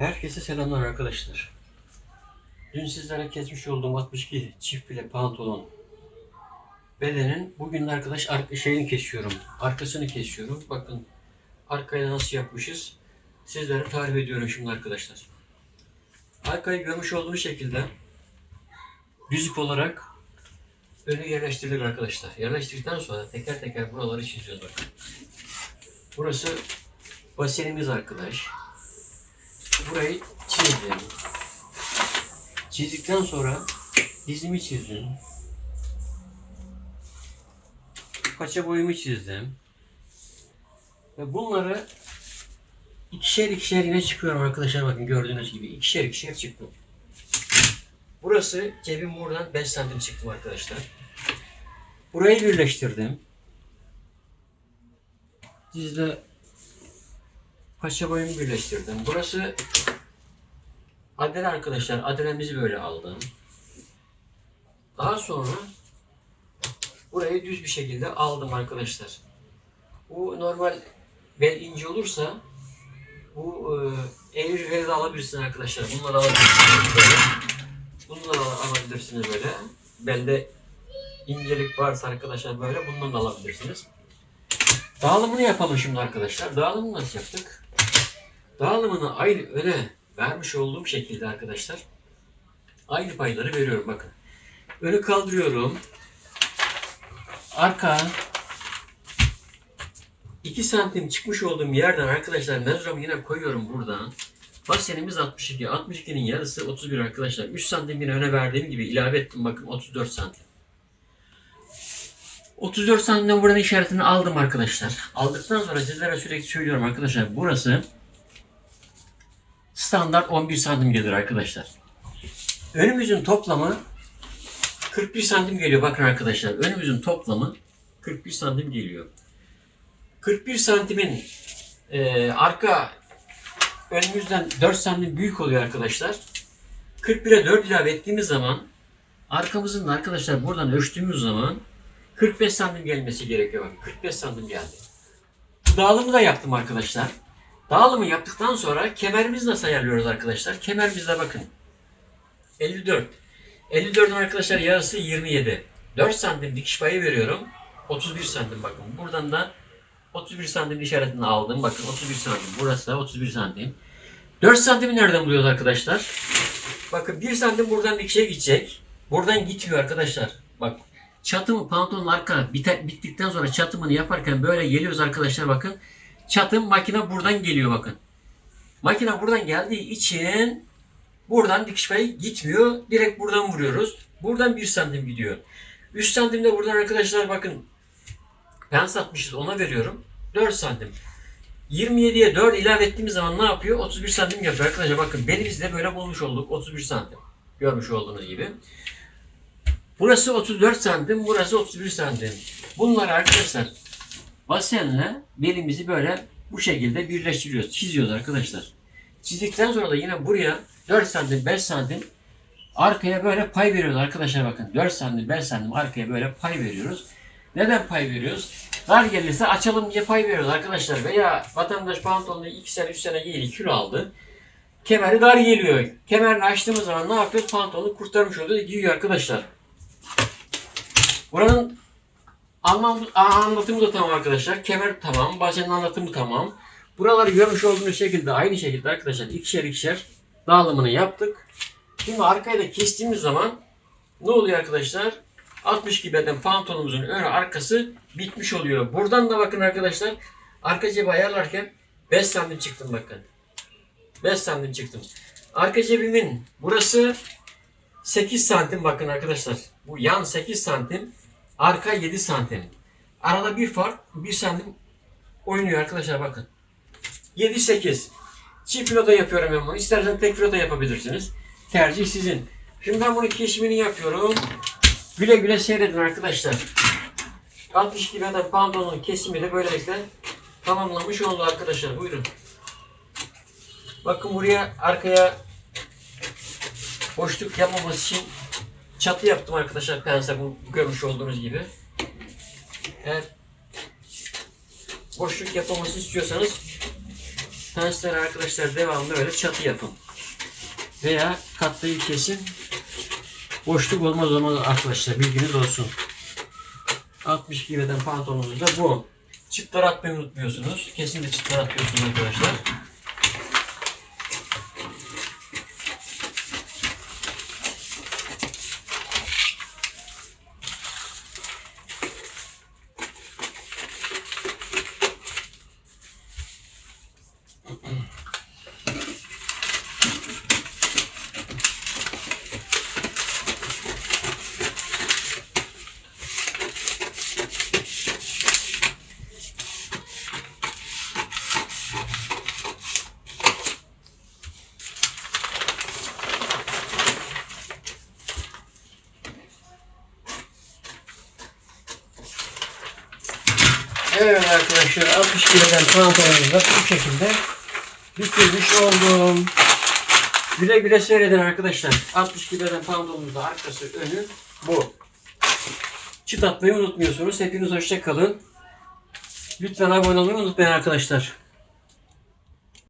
Herkese selamlar arkadaşlar. Dün sizlere kesmiş olduğum 62 çift bile pantolon bedenin bugün arkadaş ar- şeyini kesiyorum. Arkasını kesiyorum. Bakın arkaya nasıl yapmışız. Sizlere tarif ediyorum şimdi arkadaşlar. Arkayı görmüş olduğunuz şekilde düzlük olarak öne yerleştirilir arkadaşlar. Yerleştirdikten sonra teker teker buraları çiziyoruz bakın. Burası basenimiz arkadaş. Burayı çizdim. Çizdikten sonra dizimi çizdim. Paça boyumu çizdim. Ve bunları ikişer ikişer yine çıkıyorum arkadaşlar bakın gördüğünüz gibi ikişer ikişer çıktım. Burası cebim buradan 5 santim çıktım arkadaşlar. Burayı birleştirdim. Dizle paça boyumu birleştirdim. Burası adele arkadaşlar. Adelemizi böyle aldım. Daha sonra burayı düz bir şekilde aldım arkadaşlar. Bu normal bel ince olursa bu e, eğrileri de alabilirsiniz arkadaşlar. Bunları alabilirsiniz böyle. Bunları al- alabilirsiniz böyle. Belde incelik varsa arkadaşlar böyle bundan da alabilirsiniz. Dağılımını yapalım şimdi arkadaşlar. Dağılımını nasıl yaptık? Dağılımını aynı öne vermiş olduğum şekilde arkadaşlar aynı payları veriyorum bakın. Önü kaldırıyorum. Arka 2 santim çıkmış olduğum yerden arkadaşlar mezurumu yine koyuyorum buradan. Basenimiz 62. 62'nin yarısı 31 arkadaşlar. 3 santim yine öne verdiğim gibi ilave ettim bakın 34 santim. 34 santimden buranın işaretini aldım arkadaşlar. Aldıktan sonra sizlere sürekli söylüyorum arkadaşlar. Burası standart 11 santim gelir arkadaşlar. Önümüzün toplamı 41 santim geliyor. Bakın arkadaşlar önümüzün toplamı 41 santim geliyor. 41 santimin e, arka önümüzden 4 santim büyük oluyor arkadaşlar. 41'e 4 ilave ettiğimiz zaman arkamızın da arkadaşlar buradan ölçtüğümüz zaman 45 santim gelmesi gerekiyor. Bakın 45 santim geldi. Dağılımı da yaptım arkadaşlar. Dağılımı yaptıktan sonra kemerimizi nasıl ayarlıyoruz arkadaşlar? Kemerimizde bakın. 54. 54'ün arkadaşlar yarısı 27. 4 santim dikiş payı veriyorum. 31 santim bakın. Buradan da 31 santim işaretini aldım. Bakın 31 santim. Burası da 31 santim. 4 santimi nereden buluyoruz arkadaşlar? Bakın 1 santim buradan dikişe gidecek. Buradan gitmiyor arkadaşlar. Bak çatımı pantolonun arka bittikten sonra çatımını yaparken böyle geliyoruz arkadaşlar bakın. Çatım makine buradan geliyor bakın. Makine buradan geldiği için buradan dikiş gitmiyor. Direkt buradan vuruyoruz. Buradan 1 santim gidiyor. 3 santim de buradan arkadaşlar bakın pens atmışız ona veriyorum. 4 santim. 27'ye 4 ilave ettiğimiz zaman ne yapıyor? 31 santim yapıyor arkadaşlar. Bakın belimizi de böyle bulmuş olduk. 31 santim. Görmüş olduğunuz gibi. Burası 34 santim, burası 31 santim. Bunları arkadaşlar basenle belimizi böyle bu şekilde birleştiriyoruz. Çiziyoruz arkadaşlar. Çizdikten sonra da yine buraya 4 santim, 5 santim arkaya böyle pay veriyoruz arkadaşlar bakın. 4 santim, 5 santim arkaya böyle pay veriyoruz. Neden pay veriyoruz? Dar gelirse açalım diye pay veriyoruz arkadaşlar. Veya vatandaş pantolonu 2 sene 3 sene giydi kilo aldı. Kemeri dar geliyor. Kemerini açtığımız zaman ne yapıyoruz? Pantolonu kurtarmış oluyoruz. Giyiyor arkadaşlar. Buranın anlam, anlatımı da tamam arkadaşlar. Kemer tamam. Basenin anlatımı tamam. Buraları görmüş olduğunuz şekilde aynı şekilde arkadaşlar ikişer ikişer dağılımını yaptık. Şimdi arkayı da kestiğimiz zaman ne oluyor arkadaşlar? 62 beden pantolonumuzun önü arkası bitmiş oluyor. Buradan da bakın arkadaşlar arka cebi ayarlarken 5 santim çıktım bakın. 5 santim çıktım. Arka cebimin burası 8 santim bakın arkadaşlar. Bu yan 8 santim. Arka 7 santim. Arada bir fark 1 santim oynuyor arkadaşlar bakın. 7-8. Çift pilota yapıyorum ben bunu. İstersen tek pilota yapabilirsiniz. Tercih sizin. Şimdi ben bunu kesimini yapıyorum. Güle güle seyredin arkadaşlar. 62 beden pantolonun kesimi de böylelikle tamamlamış oldu arkadaşlar. Buyurun. Bakın buraya arkaya boşluk yapmaması için çatı yaptım arkadaşlar pense bu görmüş olduğunuz gibi. Eğer boşluk yapmaması istiyorsanız Pensler arkadaşlar devamlı öyle çatı yapın. Veya katlayı kesin. Boşluk olmaz olmaz arkadaşlar bilginiz olsun. 62 beden pantolonunuz da bu. Çıtlar atmayı unutmuyorsunuz. Kesinlikle çıtlar atıyorsunuz arkadaşlar. Evet arkadaşlar 60 kilodan pantolonumuzu da bu şekilde bitirmiş oldum. Güle güle seyredin arkadaşlar. 60 kilodan pantolonumuz da arkası önü bu. Çıt atmayı unutmuyorsunuz. Hepiniz hoşça kalın. Lütfen abone olmayı unutmayın arkadaşlar.